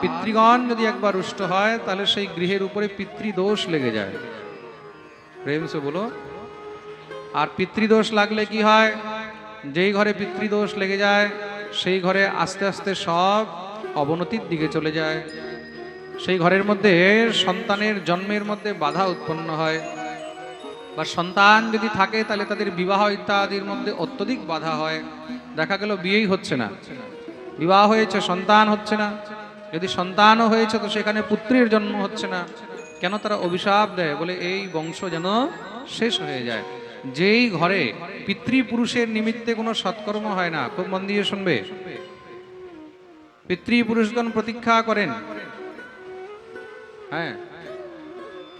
পিতৃগণ যদি একবার রুষ্ট হয়, তাহলে সেই গৃহের উপরে পিতৃদোষ লেগে যায়। প্রেম সে বলো। আর পিতৃদোষ লাগলে কি হয়? যেই ঘরে পিতৃদোষ লেগে যায়, সেই ঘরে আস্তে আস্তে সব অবনতির দিকে চলে যায়। সেই ঘরের মধ্যে সন্তানের জন্মের মধ্যে বাধা উৎপন্ন হয়। বা সন্তান যদি থাকে, তাহলে তাদের বিবাহ ইত্যাদির মধ্যে অত্যধিক বাধা হয়। দেখা গেল বিয়েই হচ্ছে না। বিবাহ হয়েছে, সন্তান হচ্ছে না। যদি সন্তানও হয়েছে, তো সেখানে পুত্রের জন্ম হচ্ছে না। কেন তারা অভিশাপ দেয়? বলে এই বংশ যেন শেষ হয়ে যায়। যেই ঘরে পিতৃপুরুষের নিমিত্তে কোনো সৎকর্ম হয় না, খুব মন দিয়ে শুনবে। পিতৃপুরুষগণ প্রতীক্ষা করেন। হ্যাঁ।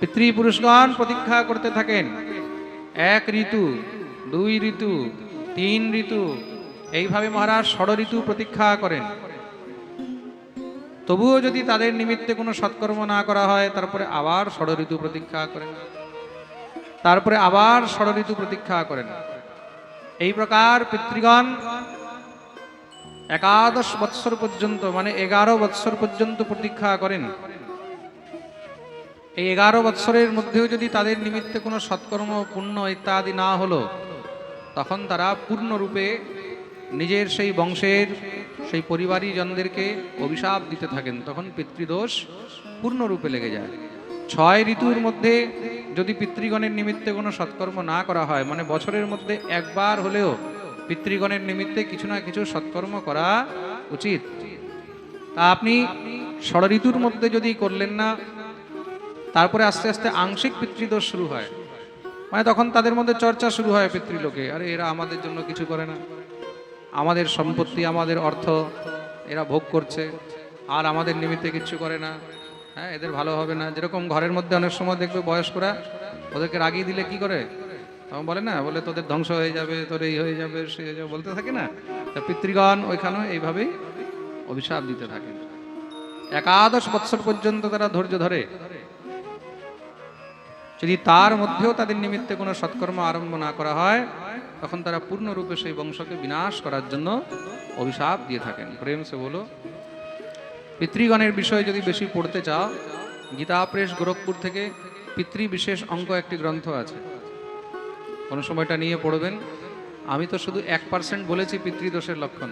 পিতৃপুরুষগণ প্রতীক্ষা করতে থাকেন। এক ঋতু, দুই ঋতু, তিন ঋতু, এইভাবে মহারাজ ষড় ঋতু প্রতীক্ষা করেন। তবুও যদি তাদের নিমিত্তে কোনো সৎকর্ম না করা হয়, তারপরে আবার ষড় ঋতু প্রতীক্ষা করেন। তারপরে আবার ষড় ঋতু প্রতীক্ষা করেন। এই প্রকার পিতৃগণ একাদশ বৎসর পর্যন্ত মানে এগারো বৎসর পর্যন্ত প্রতীক্ষা করেন। এই এগারো বৎসরের মধ্যেও যদি তাদের নিমিত্তে কোনো সৎকর্ম পুণ্য ইত্যাদি না হলো, তখন তারা পূর্ণরূপে নিজের সেই বংশের সেই পরিবারীজনদেরকে অভিশাপ দিতে থাকেন, তখন পিতৃদোষ পূর্ণরূপে লেগে যায়। ছয় ঋতুর মধ্যে যদি পিতৃগণের নিমিত্তে কোনো সৎকর্ম না করা হয় মানে বছরের মধ্যে একবার হলেও পিতৃগণের নিমিত্তে কিছু না কিছু সৎকর্ম করা উচিত। তা আপনি ষড় ঋতুর মধ্যে যদি করলেন না, তারপরে আস্তে আস্তে আংশিক পিতৃদোষ শুরু হয়। মানে তখন তাদের মধ্যে চর্চা শুরু হয় পিতৃলোকে, আরে এরা আমাদের জন্য কিছু করে না। আমাদের সম্পত্তি, আমাদের অর্থ এরা ভোগ করছে। আর আমাদের নিমিত্তে কিচ্ছু করে না। হ্যাঁ এদের ভালো হবে না। যেরকম ঘরের মধ্যে অনেক সময় দেখবে বয়স্করা ওদেরকে রাগিয়ে দিলে কি করে? তখন বলে না, বলে তোদের ধ্বংস হয়ে যাবে, তোর এই হয়ে যাবে সে হয়ে যাবে, বলতে থাকে না। তা পিতৃগণ ওইখানেও এইভাবেই অভিশাপ দিতে থাকে। একাদশ বৎসর পর্যন্ত তারা ধৈর্য ধরে যদি তার মধ্যেও তাদের নিমিত্তে কোনো সৎকর্ম আরম্ভ না করা হয়, তখন তারা পূর্ণরূপে সেই বংশকে বিনাশ করার জন্য অভিশাপ দিয়ে থাকেন। প্রেম সে বলো, পিতৃগণের বিষয়ে যদি বেশি পড়তে চাও গীতা প্রেস গোরখপুর থেকে পিতৃ বিশেষ অঙ্ক একটি গ্রন্থ আছে। কোনো সময়টা নিয়ে পড়বেন। আমি তো শুধু এক পার্সেন্ট বলেছি পিতৃদোষের লক্ষণ।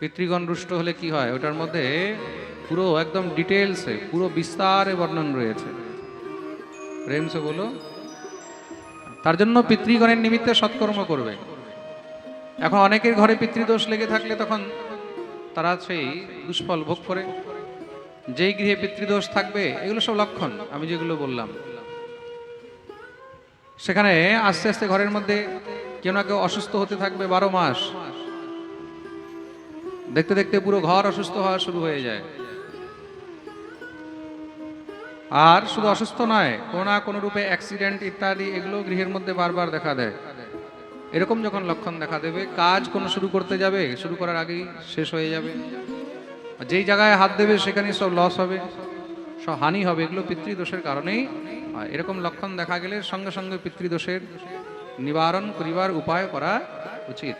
পিতৃগণ রুষ্ট হলে কি হয়? ওটার মধ্যে পুরো একদম ডিটেলসে পুরো বিস্তারে বর্ণন রয়েছে। প্রেম সে বলো, তার জন্য পিতৃগণের নিমিত্তে সৎকর্ম করবে। এখন অনেকের ঘরে পিতৃদোষ লেগে থাকলে তখন তারা সেই দুষ্ফল ভোগ করে। যেই গৃহে পিতৃদোষ থাকবে, এগুলো সব লক্ষণ, আমি যেগুলো বললাম। সেখানে আস্তে আস্তে ঘরের মধ্যে কেউ না কেউ অসুস্থ হতে থাকবে বারো মাস। দেখতে দেখতে পুরো ঘর অসুস্থ হওয়া শুরু হয়ে যায়। আর শুধু অসুস্থ নয়, কোনো না কোনো রূপে অ্যাক্সিডেন্ট ইত্যাদি এগুলো গৃহের মধ্যে বারবার দেখা দেয়। এরকম যখন লক্ষণ দেখা দেবে, কাজ কোনো শুরু করতে যাবে, শুরু করার আগেই শেষ হয়ে যাবে। যেই জায়গায় হাত দেবে সেখানে সব লস হবে, সব হানি হবে, এগুলো পিতৃদোষের কারণেই এরকম লক্ষণ দেখা গেলে সঙ্গে সঙ্গে পিতৃদোষের নিবারণ করিবার উপায় করা উচিত।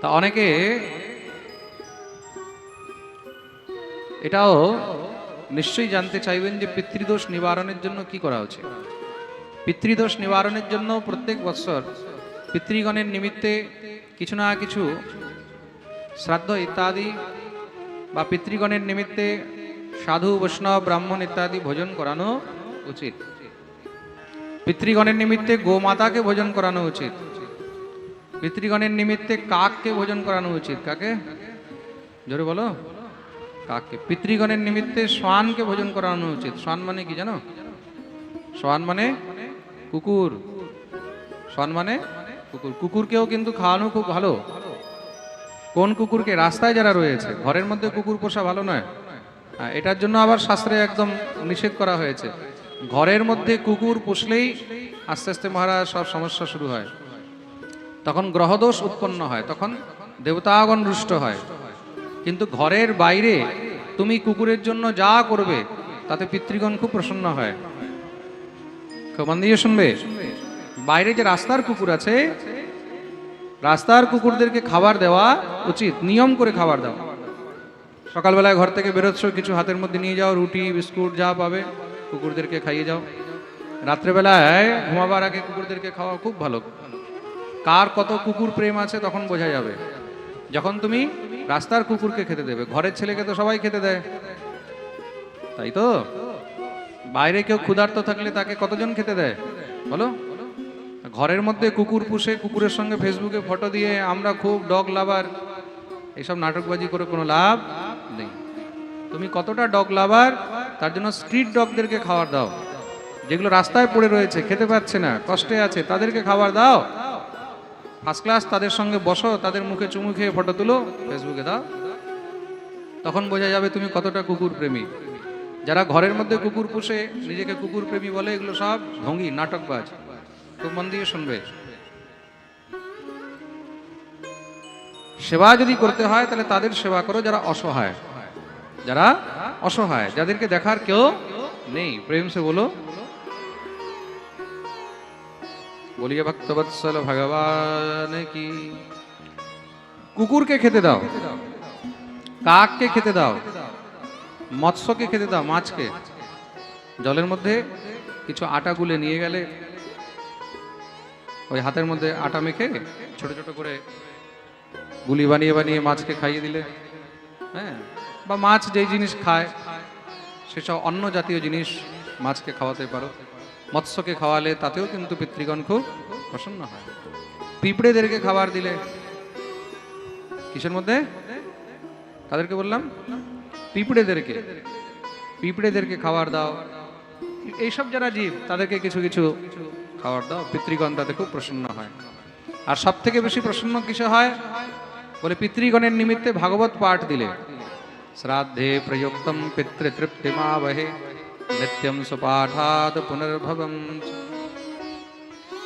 তা অনেকে এটাও নিশ্চয়ই জানতে চাইবেন যে পিতৃদোষ নিবারণের জন্য কি করা উচিত পিতৃদোষ নিবারণের জন্য প্রত্যেক বছর পিতৃগণের নিমিত্তে কিছু না কিছু শ্রাদ্ধ ইত্যাদি বা পিতৃগণের নিমিত্তে সাধু, বৈষ্ণব, ব্রাহ্মণ ইত্যাদি ভোজন করানো উচিত। পিতৃগণের নিমিত্তে গোমাতাকে ভোজন করানো উচিত। পিতৃগণের নিমিত্তে কাককে ভোজন করানো উচিত। কাকে? জোরে বলো। কাককে পিতৃগণের নিমিত্তে শ্বানকে ভোজন করানো উচিত। শ্বান মানে কি জানো? শ্বান মানে কুকুর। শ্বান মানে কুকুর। কুকুরকেও কিন্তু খাওয়ানো খুব ভালো। কোন কুকুরকে? রাস্তায় যারা রয়েছে, ঘরের মধ্যে কুকুর পোষা ভালো নয়। এটার জন্য আবার শাস্ত্রে একদম নিষেধ করা হয়েছে। ঘরের মধ্যে কুকুর পুষলেই আস্তে আস্তে মহারাজ সব সমস্যা শুরু হয়। তখন গ্রহদোষ উৎপন্ন হয়। তখন দেবতাগণ রুষ্ট হয়। কিন্তু ঘরের বাইরে তুমি কুকুরের জন্য যা করবে, তাতে পিতৃগণ খুব প্রসন্ন হয়। দিয়ে শুনবে, বাইরে যে রাস্তার কুকুর আছে, রাস্তার কুকুরদেরকে খাবার দেওয়া উচিত, নিয়ম করে খাবার দেওয়া। সকালবেলায় ঘর থেকে বেরোচ্ছ, কিছু হাতের মধ্যে নিয়ে যাও, রুটি, বিস্কুট যা পাবে, কুকুরদেরকে খাইয়ে যাও। রাত্রেবেলায় ঘুমাবার আগে কুকুরদেরকে খাওয়া খুব ভালো। কার কত কুকুর প্রেম আছে তখন বোঝা যাবে। যখন তুমি রাস্তার কুকুরকে খেতে দেবে, ঘরের ছেলেকে তো সবাই খেতে দেয়। তাই তো? বাইরে কেউ ক্ষুধার্ত থাকলে তাকে কতজন খেতে দেয়? বলো? ঘরের মধ্যে কুকুর পুষে কুকুরের সঙ্গে ফেসবুকে ফটো দিয়ে আমরা খুব ডগ লাভার। এইসব নাটকবাজি করে কোনো লাভ নেই। তুমি কতটা ডগ লাভার, তার জন্য স্ট্রিট ডগদেরকে খাবার দাও। যেগুলো রাস্তায় পড়ে রয়েছে, খেতে পাচ্ছে না, কষ্টে আছে, তাদেরকে খাবার দাও। ফার্স্ট ক্লাস তাদের সঙ্গে বসো, তাদের মুখে চুমু খেয়ে ফটো তুলো ফেসবুকে দাও। তখন বোঝা যাবে তুমি কতটা কুকুর প্রেমী। যারা ঘরের মধ্যে কুকুর পুষে, নিজেকে কুকুর প্রেমী বলে, এগুলো সব ঢঙ্গি নাটকবাজ। খুব মন দিয়ে শুনবে। সেবা যদি করতে হয়, তাহলে তাদের সেবা করো যারা অসহায়। যারা অসহায়, যাদেরকে দেখার কেউ নেই। প্রেম সে বলো বলিয়ে ভক্তবৎসল ভগবান কি? কুকুরকে খেতে দাও, কাককে খেতে দাও, মৎস্যকে খেতে দাও, মাছকে। জলের মধ্যে কিছু আটা গুলে নিয়ে গেলে, ওই হাতের মধ্যে আটা মেখে ছোট ছোট করে গুলি বানিয়ে বানিয়ে মাছকে খাইয়ে দিলে। হ্যাঁ বা মাছ যেই জিনিস খায়, সেসব অন্য জাতীয় জিনিস মাছকে খাওয়াতে পারো। মৎস্যকে খাওয়ালে তাতেও কিন্তু পিতৃগণ খুব প্রসন্ন হয়। পিঁপড়েদেরকে খাবার দিলে কিসের মধ্যে? তাদেরকে বললাম, পিঁপড়েদেরকে। পিঁপড়েদেরকে খাবার দাও। এইসব যারা জীব, তাদেরকে কিছু কিছু খাবার দাও। পিতৃগণ তাতে খুব প্রসন্ন হয়। আর সব থেকে বেশি প্রসন্ন কিসে হয়? বলে পিতৃগণের নিমিত্তে ভাগবত পাঠ দিলে। শ্রাদ্ধে প্রযুক্তম পিতৃতৃপ্তিমাবহে নিত্যম সুপাঠাদ পুনর্ভবম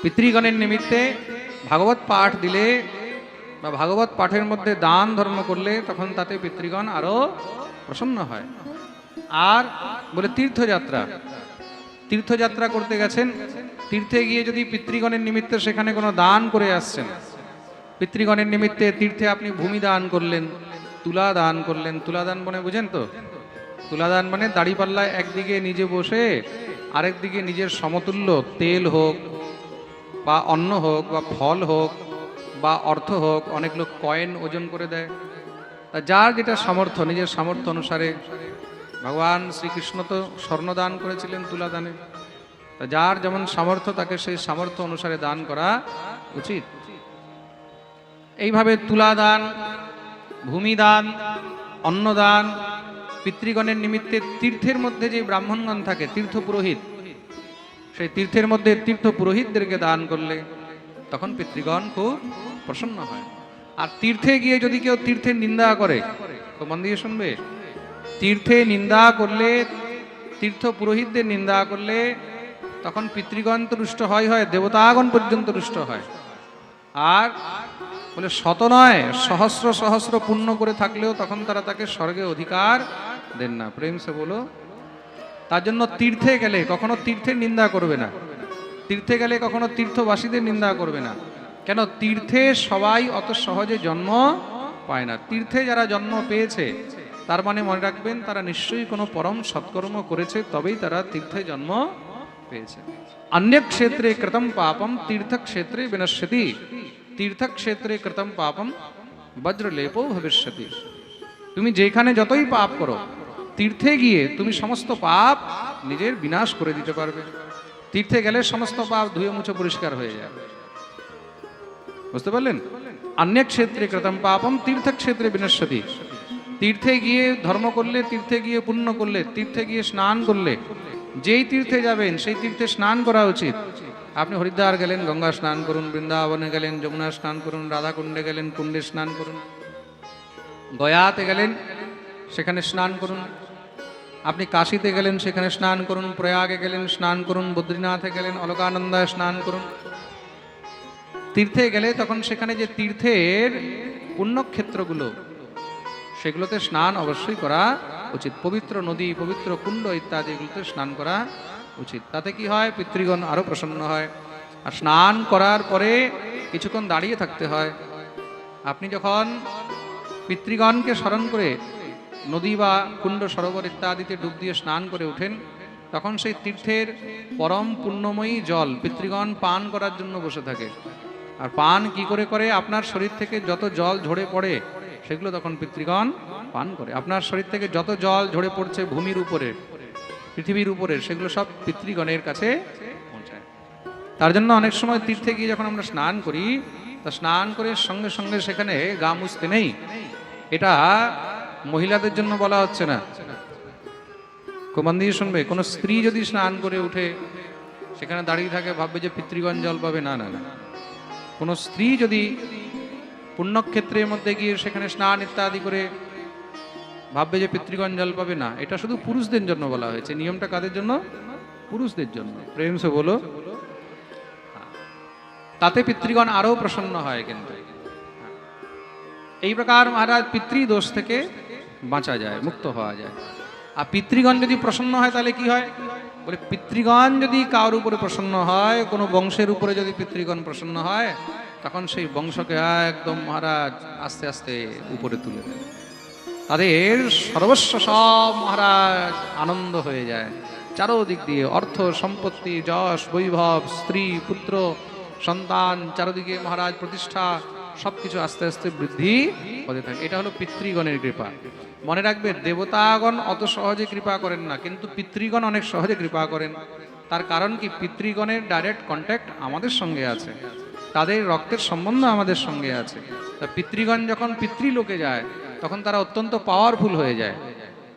পিতৃগণের নিমিত্তে ভাগবত পাঠ দিলে বা ভাগবত পাঠের মধ্যে দান ধর্ম করলে তখন তাতে পিতৃগণ আরও প্রসন্ন হয় আর বলে তীর্থযাত্রা তীর্থযাত্রা করতে গেছেন তীর্থে গিয়ে যদি পিতৃগণের নিমিত্তে সেখানে কোনো দান করে আসছেন পিতৃগণের নিমিত্তে তীর্থে আপনি ভূমি দান করলেন তুলা দান করলেন তুলা দান মানে বুঝেন তো তুলা দান মানে দাড়িপাল্লায় একদিকে নিজে বসে আরেক দিকে নিজের সমতুল্য, তেল হোক বা অন্ন হোক বা ফল হোক বা অর্থ হোক, অনেক লোক কয়েন ওজন করে দেয়। তা যার যেটা সামর্থ্য, নিজের সামর্থ্য অনুসারে। ভগবান শ্রীকৃষ্ণ তো স্বর্ণদান করেছিলেন তুলা দানে তা যার যেমন সামর্থ্য, তাকে সেই সামর্থ্য অনুসারে দান করা উচিত। এইভাবে তুলা দান ভূমিদান, অন্নদান পিতৃগণের নিমিত্তে তীর্থের মধ্যে যে ব্রাহ্মণগণ থাকে তীর্থ পুরোহিত সেই তীর্থের মধ্যে তীর্থ পুরোহিতদেরকে দান করলে তখন পিতৃগণ খুব প্রসন্ন হয়। আর তীর্থে গিয়ে যদি কেউ তীর্থের নিন্দা করে, তো মন দিয়ে শুনবে? তীর্থে নিন্দা করলে তীর্থ পুরোহিতদের নিন্দা করলে তখন পিতৃগণ তো রুষ্ট হয় হয়, দেবতাগণ পর্যন্ত রুষ্ট হয়। আর বলে শত নয়, সহস্র সহস্র পূর্ণ করে থাকলেও তখন তারা তাকে স্বর্গে অধিকার দেন না। প্রেম সে বলো, তার জন্য তীর্থে গেলে কখনো তীর্থের নিন্দা করবে না। তীর্থে গেলে কখনো তীর্থবাসীদের নিন্দা করবে না। কেন? তীর্থে সবাই অত সহজে জন্ম পায় না। তীর্থে যারা জন্ম পেয়েছে, তার মানে মনে রাখবেন, তারা নিশ্চয়ই কোনো পরম সৎকর্ম করেছে, তবেই তারা তীর্থে জন্ম পেয়েছে। অন্য ক্ষেত্রে কৃতম পাপম তীর্থক্ষেত্রে বিনশ্যতি। তীর্থক্ষেত্রে কৃতম পাপম বজ্রলেপও ভবিষ্যতি। তুমি যেখানে যতই পাপ করো তীর্থে গিয়ে তুমি সমস্ত পাপ নিজের বিনাশ করে দিতে পারবে। তীর্থে গেলে সমস্ত পাপ ধুয়ে মুছে পরিষ্কার হয়ে যাবে বুঝতে পারলেন? অন্য ক্ষেত্রে কৃতম পাপম, তীর্থক্ষেত্রে বিনশ্বতি। তীর্থে গিয়ে ধর্ম করলে, তীর্থে গিয়ে পুণ্য করলে, তীর্থে গিয়ে স্নান করলে, যেই তীর্থে যাবেন, সেই তীর্থে স্নান করা উচিত। আপনি হরিদ্বার গেলেন, গঙ্গা স্নান করুন, বৃন্দাবনে গেলেন, যমুনা স্নান করুন, রাধাকুণ্ডে গেলেন, কুণ্ডে স্নান করুন। গয়াতে গেলেন, সেখানে স্নান করুন। আপনি কাশিতে গেলেন, সেখানে স্নান করুন, প্রয়াগে গেলেন, স্নান করুন, বদ্রীনাথে গেলেন, অলকানন্দায় স্নান করুন। তীর্থে গেলে তখন সেখানে যে তীর্থের পুণ্যক্ষেত্রগুলো, সেগুলোতে স্নান অবশ্যই করা উচিত। পবিত্র নদী, পবিত্র কুণ্ড ইত্যাদি এগুলোতে স্নান করা উচিত। তাতে কি হয়? পিতৃগণ আরও প্রসন্ন হয়। আর স্নান করার পরে কিছুক্ষণ দাঁড়িয়ে থাকতে হয়। আপনি যখন পিতৃগণকে স্মরণ করে নদী বা কুণ্ড সরোবর ইত্যাদিতে ডুব দিয়ে স্নান করে ওঠেন তখন সেই তীর্থের পরম পুণ্যময়ী জল পিতৃগণ পান করার জন্য বসে থাকে। আর পান কি করে করে? আপনার শরীর থেকে যত জল ঝরে পড়ে, সেগুলো তখন পিতৃগণ পান করে। আপনার শরীর থেকে যত জল ঝরে পড়ছে ভূমির উপরে, পৃথিবীর উপরে, সেগুলো সব পিতৃগণের কাছে পৌঁছায়। তার জন্য অনেক সময় তীর্থে গিয়ে যখন আমরা স্নান করি, তা স্নান করে সঙ্গে সঙ্গে সেখানে গা মুছতে নেই। এটা মহিলাদের জন্য বলা হচ্ছে না। কোমান দিয়ে শুনবে, কোনো স্ত্রী যদি স্নান করে উঠে, সেখানে দাঁড়িয়ে থাকে, ভাববে যে পিতৃগণ জল পাবে। না না না। কোনো স্ত্রী যদি পুণ্যক্ষেত্রের মধ্যে গিয়ে সেখানে স্নান ইত্যাদি করে ভাববে যে পিতৃগণ জল পাবে, না, এটা শুধু পুরুষদের জন্য বলা হয়েছে। নিয়মটা কাদের জন্য? পুরুষদের জন্য। প্রেম সে বলো। তাতে পিতৃগণ আরও প্রসন্ন হয় কিন্তু। এই প্রকার মহারাজ পিতৃদোষ থেকে বাঁচা যায়, মুক্ত হওয়া যায়। আর পিতৃগণ যদি প্রসন্ন হয়, তাহলে কি হয়? বলে, পিতৃগণ যদি কারোর উপরে প্রসন্ন হয়, কোনো বংশের উপরে যদি পিতৃগণ প্রসন্ন হয়, তখন সেই বংশকে একদম মহারাজ আস্তে আস্তে উপরে তুলে দেয়। তাদের সর্বস্ব সব মহারাজ আনন্দ হয়ে যায়। চারোদিক দিয়ে অর্থ, সম্পত্তি, যশ, বৈভব, স্ত্রী, পুত্র, সন্তান, চারোদিকে মহারাজ প্রতিষ্ঠা। সবকিছু আস্তে আস্তে বৃদ্ধি হতে থাকে। এটা হলো পিতৃগণের কৃপা। মনে রাখবে, দেবতাগণ অত সহজে কৃপা করেন না, কিন্তু পিতৃগণ অনেক সহজে কৃপা করেন। তার কারণ কি? পিতৃগণের ডাইরেক্ট কন্ট্যাক্ট আমাদের সঙ্গে আছে। তাদের রক্তের সম্বন্ধ আমাদের সঙ্গে আছে। তা পিতৃগণ যখন পিতৃলোকে যায়, তখন তারা অত্যন্ত পাওয়ারফুল হয়ে যায়।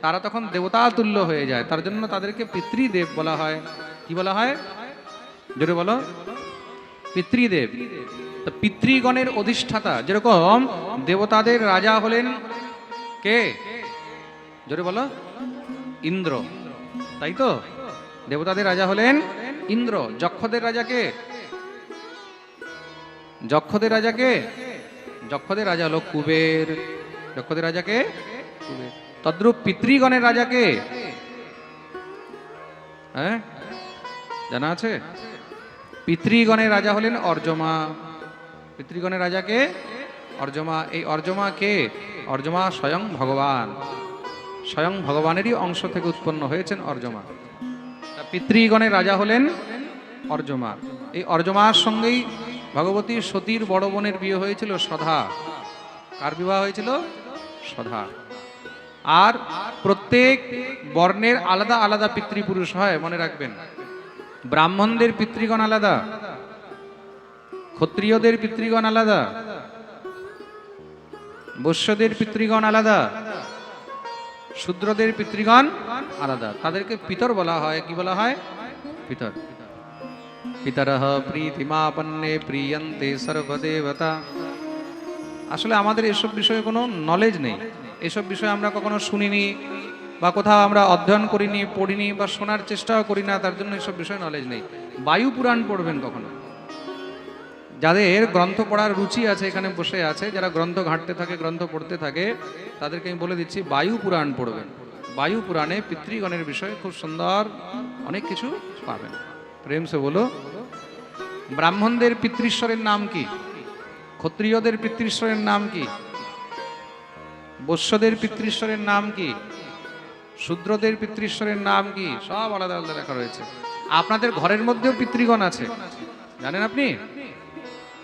তারা তখন দেবতা তুল্য হয়ে যায়। তার জন্য তাদেরকে পিতৃদেব বলা হয়। কি বলা হয়? জোরে বলো। পিতৃদেব। তো পিতৃগণের অধিষ্ঠাতা, যেরকম দেবতাদের রাজা হলেন কে? জোরে বলো, ইন্দ্র। তাই তো? দেবতাদের রাজা হলেন ইন্দ্র। যক্ষদের রাজা কে? যক্ষদের রাজা কে? যক্ষদের রাজা হলো কুবের। যক্ষদের রাজা কে? পিতৃগণের রাজা কে? হ্যাঁ? জানা আছে? পিতৃগণের রাজা হলেন অর্জমা। পিতৃগণের রাজা কে অর্জমা, এই অর্জমা কে অর্জমা স্বয়ং ভগবান। স্বয়ং ভগবানেরই অংশ থেকে উৎপন্ন হয়েছেন অর্জমা। পিতৃগণের রাজা হলেন অর্জমা। এই অর্জমার সঙ্গেই ভগবতী সতীর বড় বোনের বিয়ে হয়েছিল সধা। কার বিবাহ হয়েছিল? সধা। আর প্রত্যেক বর্ণের আলাদা আলাদা পিতৃপুরুষ হয়, মনে রাখবেন। ব্রাহ্মণদের পিতৃগণ আলাদা ক্ষত্রিয়দের পিতৃগণ আলাদা, বৈশ্যদের পিতৃগণ আলাদা, শূদ্রদের পিতৃগণ আলাদা। তাদেরকে পিতর বলা হয়, কি বলা হয়? পিতর। পিতরহ প্রীতিমাপন্নে প্রিয়ন্তে সর্বদেবতা। আসলে আমাদের এসব বিষয়ে কোনো নলেজ নেই। এসব বিষয়ে আমরা কখনো শুনিনি বা কোথাও আমরা অধ্যয়ন করিনি, পড়িনি বা শোনার চেষ্টাও করি না, তার জন্য এসব বিষয়ে নলেজ নেই। বায়ু পুরাণ পড়বেন কখনো? যাদের গ্রন্থ পড়ার রুচি আছে এখানে বসে আছে, যারা গ্রন্থ ঘাঁটতে থাকে, গ্রন্থ পড়তে থাকে, তাদেরকে আমি বলে দিচ্ছি, বায়ু পুরাণ পড়বেন। বায়ু পুরাণে পিতৃগণের বিষয়ে খুব সুন্দর অনেক কিছু পাবেন। প্রেম সে বলো, ব্রাহ্মণদের পিতৃশ্বরের নাম কি? ক্ষত্রিয়দের পিতৃশ্বরের নাম কি? বৈশ্যদের পিতৃশ্বরের নাম কি? শূদ্রদের পিতৃশ্বরের নাম কি? সব আলাদা আলাদা লেখা রয়েছে। আপনাদের ঘরের মধ্যেও পিতৃগণ আছে। জানেন আপনি?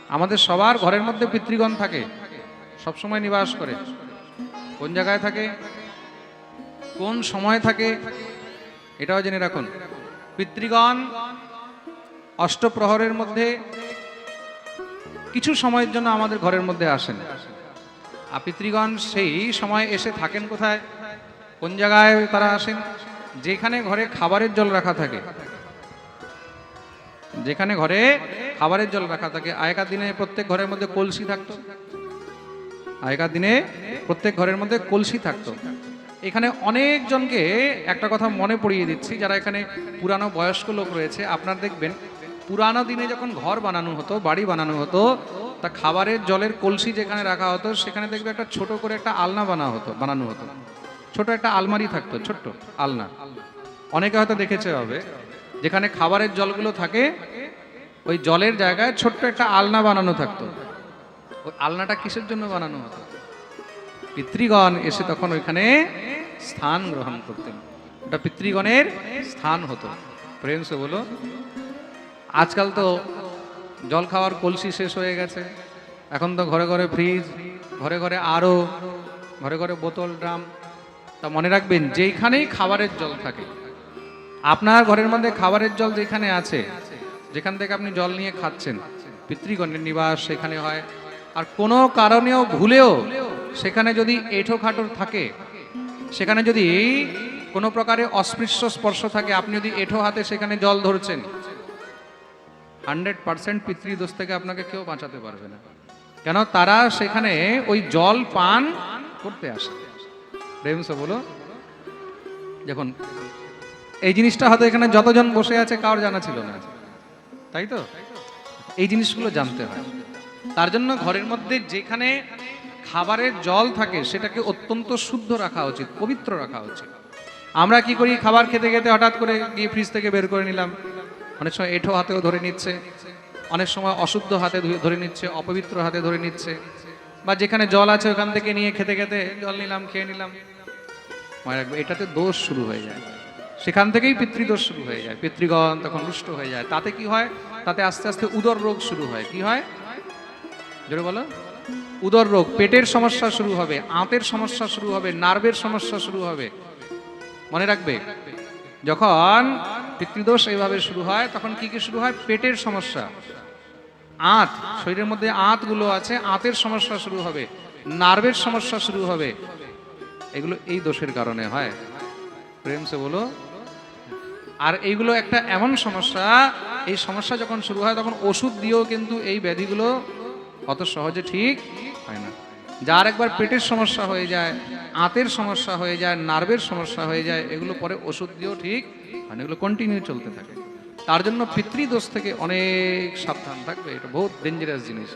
আমাদের সবার ঘরের মধ্যে পিতৃগণ থাকে, সব সময় নিবাস করে। কোন জায়গায় থাকে? কোন সময় থাকে? এটাও জেনে রাখুন। পিতৃগণ অষ্টপ্রহরের মধ্যে কিছু সময়ের জন্য আমাদের ঘরের মধ্যে আসেন। আর পিতৃগণ সেই সময় এসে থাকেন কোথায়? কোন জায়গায় তারা আসেন? যেখানে ঘরে খাবারের জল রাখা থাকে। যেখানে ঘরে খাবারের জল রাখা থাকে। আগেকার দিনে প্রত্যেক ঘরের মধ্যে কলসি থাকতো। আগেকার দিনে প্রত্যেক ঘরের মধ্যে কলসি থাকতো। এখানে অনেকজনকে একটা কথা মনে পড়িয়ে দিচ্ছি, যারা এখানে পুরানো বয়স্ক লোক রয়েছে, আপনার দেখবেন পুরানো দিনে যখন ঘর বানানো হতো, বাড়ি বানানো হতো, তা খাবারের জলের কলসি যেখানে রাখা হতো, সেখানে দেখবে একটা ছোট করে একটা আলনা বানা হতো, বানানো হতো। ছোট একটা আলমারি থাকতো, ছোট্ট আলনা। অনেকে হয়তো দেখেছে হবে। যেখানে খাবারের জলগুলো থাকে ওই জলের জায়গায় ছোট্ট একটা আলনা বানানো থাকতো। ওই আলনাটা কিসের জন্য বানানো হতো? পিতৃগণ এসে তখন ওইখানে স্থান গ্রহণ করতেন। ওটা পিতৃগণের স্থান হতো। প্রেম সে বলো, আজকাল তো জল খাওয়ার কলসি শেষ হয়ে গেছে। এখন তো ঘরে ঘরে ফ্রিজ, ঘরে ঘরে আরও ঘরে ঘরে বোতল, ড্রাম। তা মনে রাখবেন, যেইখানেই খাবারের জল থাকে, আপনার ঘরের মধ্যে খাবারের জল যেখানে আছে যেখান থেকে আপনি জল নিয়ে খাচ্ছেন, পিতৃগণের নিবাস সেখানে হয়। আর কোনো কারণেও ভুলেও সেখানে যদি এঁঠো খাটোর থাকে, সেখানে যদি কোনো প্রকারে অস্পৃশ্য স্পর্শ থাকে, আপনি যদি এঁঠো হাতে সেখানে জল ধরছেন, হান্ড্রেড পার্সেন্ট পিতৃদোষ থেকে আপনাকে কেউ বাঁচাতে পারবে না। কেন? তারা সেখানে ওই জল পান করতে আসে। প্রেমস বলো। দেখুন, এই জিনিসটা হয়তো এখানে যতজন বসে আছে, কারোর জানা ছিল না। তাই তো? এই জিনিসগুলো জানতে হয়। তার জন্য ঘরের মধ্যে যেখানে খাবারের জল থাকে, সেটাকে অত্যন্ত শুদ্ধ রাখা উচিত, পবিত্র রাখা উচিত। আমরা কি করি, খাবার খেতে খেতে হঠাৎ করে গিয়ে ফ্রিজ থেকে বের করে নিলাম। অনেক সময় এঁঠো হাতেও ধরে নিচ্ছে, অনেক সময় অশুদ্ধ হাতে ধরে- নিচ্ছে, অপবিত্র হাতে ধরে নিচ্ছে, বা যেখানে জল আছে ওখান থেকে নিয়ে খেতে খেতে জল নিলাম, খেয়ে নিলাম। মনে রাখবে, এটাতে দোষ শুরু হয়ে যায়। সেখান থেকেই পিতৃদোষ শুরু হয়ে যায়। পিতৃগণ তখন রুষ্ট হয়ে যায়। তাতে কি হয়? তাতে আস্তে আস্তে উদর রোগ শুরু হয়। কি হয়? জোরে বলো। উদর রোগ, পেটের সমস্যা শুরু হবে, আঁতের সমস্যা শুরু হবে, নার্ভের সমস্যা শুরু হবে। মনে রাখবে? যখন পিতৃদোষ এইভাবে শুরু হয়, তখন কি কি শুরু হয়? পেটের সমস্যা। আঁত, শরীরের মধ্যে আঁতগুলো আছে, আঁতের সমস্যা শুরু হবে, নার্ভের সমস্যা শুরু হবে। এগুলো এই দোষের কারণে হয়। প্রেম সে বলো আর এইগুলো একটা এমন সমস্যা, এই সমস্যা যখন শুরু হয় তখন ওষুধ দিয়েও কিন্তু এই ব্যাধিগুলো অত সহজে ঠিক হয় না। যার একবার পেটের সমস্যা হয়ে যায়, আঁতের সমস্যা হয়ে যায়, নার্ভের সমস্যা হয়ে যায়, এগুলো পরে ওষুধ দিয়েও ঠিক মানে এগুলো কন্টিনিউ চলতে থাকে। তার জন্য পিতৃদোষ থেকে অনেক সাবধান থাকবে, এটা বহুত ডেঞ্জারাস জিনিস।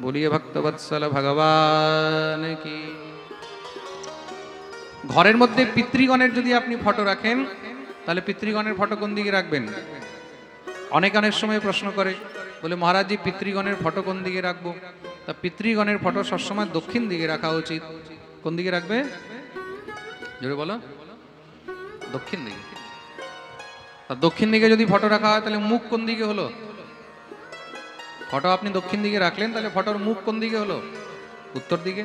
বলিয়ে ভক্তবৎসল ভগবান কি। ঘরের মধ্যে পিতৃগণের যদি আপনি ফটো রাখেন তাহলে পিতৃগণের ফটো কোন দিকে রাখবেন? অনেক অনেক সময় প্রশ্ন করে, বলে, মহারাজজি, পিতৃগণের ফটো কোন দিকে রাখব? তা পিতৃগণের ফটো সবসময় দক্ষিণ দিকে রাখা উচিত। কোন দিকে রাখবে? জোরে বলো। দক্ষিণ দিকে। তা দক্ষিণ দিকে যদি ফটো রাখা হয়, তাহলে মুখ কোন দিকে হলো? ফটো আপনি দক্ষিণ দিকে রাখলেন, তাহলে ফটোর মুখ কোন দিকে হলো? উত্তর দিকে।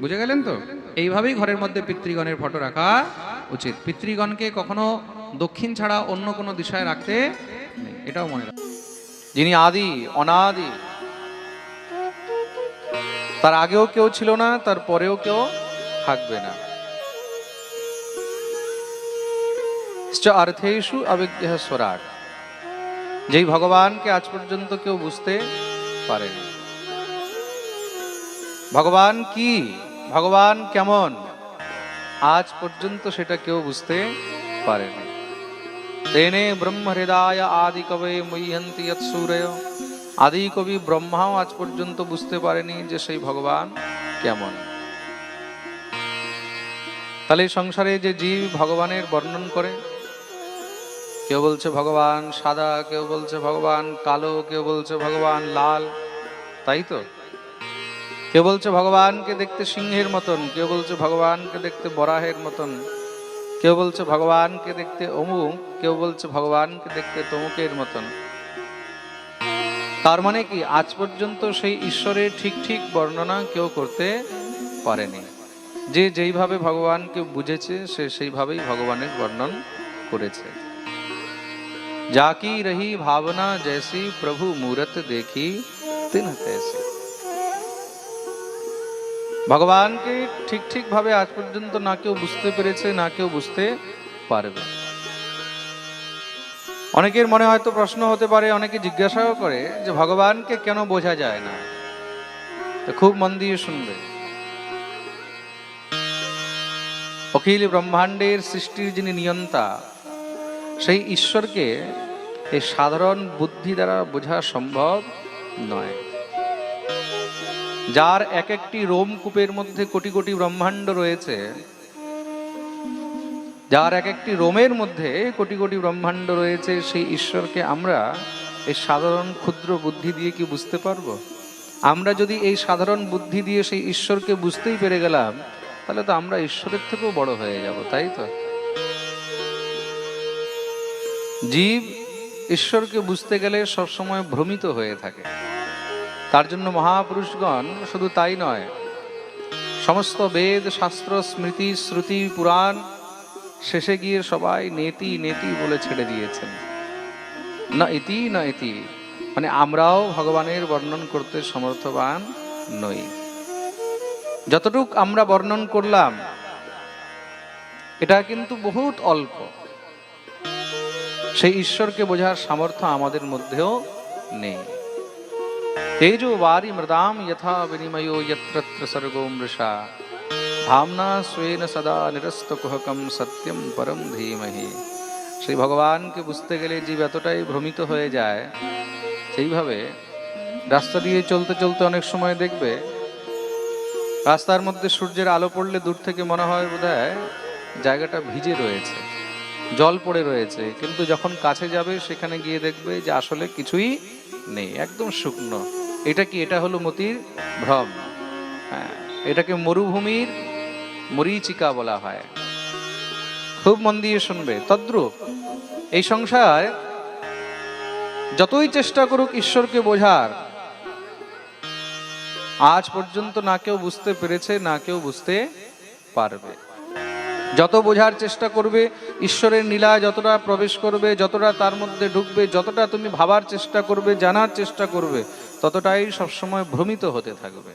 বুঝে গেলেন তো? এইভাবেই ঘরের মধ্যে পিতৃগণের ফটো রাখা উচিত। পিতৃগণকে কখনো দক্ষিণ ছাড়া অন্য কোনো দিশায় রাখতে নেই। এটাও মনে রাখ যিনি আদি, অনাদি, তার আগেও কেউ ছিল না, তার পরেও কেউ থাকবে না। অর্থেষু অবিজ্ঞ স্বরাট যেই ভগবানকে আজ পর্যন্ত কেউ বুঝতে পারেনি। ভগবান কি? ভগবান কেমন? আজ পর্যন্ত সেটা কেউ বুঝতে পারেনি। তেনে ব্রহ্ম হৃদয় আদি কবে মহ্যন্তি সূর্য। আদি কবি ব্রহ্মাও আজ পর্যন্ত বুঝতে পারেনি যে সেই ভগবান কেমন। তাহলে সংসারে যে জীব ভগবানের বর্ণন করে, কেউ বলছে ভগবান সাদা, কেউ বলছে ভগবান কালো, কেউ বলছে ভগবান লাল, তাই তো? কেউ বলছে ভগবানকে দেখতে সিংহের মতন, কেউ বলছে ভগবানকে দেখতে বরাহের মতন, কেউ বলছে ভগবানকে দেখতে অমুক, কেউ বলছে ভগবানকে দেখতে তমুকের মতন। তার মানে কি, আজ পর্যন্ত সেই ঈশ্বরের ঠিক ঠিক বর্ণনা কেউ করতে পারেনি। যে যেইভাবে ভগবানকে বুঝেছে, সে সেইভাবেই ভগবানের বর্ণন করেছে। যাকি রহি ভাবনা, জয়সি প্রভু মূরত দেখি তিন তেসি ভগবানকে ঠিক ঠিক ভাবে আজ পর্যন্ত না কেউ বুঝতে পেরেছে, না কেউ বুঝতে পারবে। অনেকের মনে হয়তো প্রশ্ন হতে পারে, অনেকে জিজ্ঞাসাও করে যে ভগবানকে কেন বোঝা যায় না? তো খুব মন দিয়ে শুনবে। অখিল ব্রহ্মাণ্ডের সৃষ্টির যিনি নিয়ন্তা, সেই ঈশ্বরকে এই সাধারণ বুদ্ধি দ্বারা বোঝা সম্ভব নয়। যার এক একটি রোমকূপের মধ্যে কোটি কোটি ব্রহ্মাণ্ড রয়েছে, যার এক একটি রোমের মধ্যে কোটি কোটি ব্রহ্মাণ্ড রয়েছে, সেই ঈশ্বরকে আমরা এই সাধারণ ক্ষুদ্র বুদ্ধি দিয়ে কি বুঝতে পারব? আমরা যদি এই সাধারণ বুদ্ধি দিয়ে সেই ঈশ্বরকে বুঝতেই পেরে গেলাম, তাহলে তো আমরা ঈশ্বরের থেকেও বড় হয়ে যাব, তাই তো? জীব ঈশ্বরকে বুঝতে গেলে সবসময় ভ্রমিত হয়ে থাকে। তার জন্য মহাপুরুষগণ শুধু তাই নয়, সমস্ত বেদ, শাস্ত্র, স্মৃতি, শ্রুতি, পুরাণ শেষে গিয়ে সবাই নেতি নেতি বলে ছেড়ে দিয়েছেন। না ইতি না ইতি। মানে আমরাও ভগবানের বর্ণন করতে সমর্থবান নই। যতটুক আমরা বর্ণন করলাম, এটা কিন্তু বহুত অল্প। সেই ঈশ্বরকে বোঝার সামর্থ্য আমাদের মধ্যেও নেই। তেজো বারি মৃদাম যথা বিনিময়ো যত্রত্র সর্গো মৃষা ধামনা স্বেন সদা নিরস্ত কুহকম সত্যম পরম ধীমহি সেই ভগবানকে বুঝতে গেলে জীব এতটাই ভ্রমিত হয়ে যায় সেইভাবে রাস্তা দিয়ে চলতে চলতে অনেক সময় দেখবে রাস্তার মধ্যে সূর্যের আলো পড়লে দূর থেকে মনে হয় বোধহয় জায়গাটা ভিজে রয়েছে জল পড়ে রয়েছে, কিন্তু যখন কাছে যাবে সেখানে গিয়ে দেখবে যে আসলে কিছুই নেই, একদম শুকনো। এটা কি, এটা হলো মতির ভ্রম? হ্যাঁ এটাকে মরুভূমির মরীচিকা বলা হয়। খুব মন দিয়ে শুনবে। তদ্রুপ, এই সংসার যতই চেষ্টা করুক ঈশ্বরকে বোঝার, আজ পর্যন্ত না কেউ বুঝতে পেরেছে, না কেউ বুঝতে পারবে। যত বোঝার চেষ্টা করবে, ঈশ্বরের নীলা যতটা প্রবেশ করবে, যতটা তার মধ্যে ঢুকবে, যতটা তুমি ভাবার চেষ্টা করবে, জানার চেষ্টা করবে ততটাই সবসময় ভ্রমিত হতে থাকবে।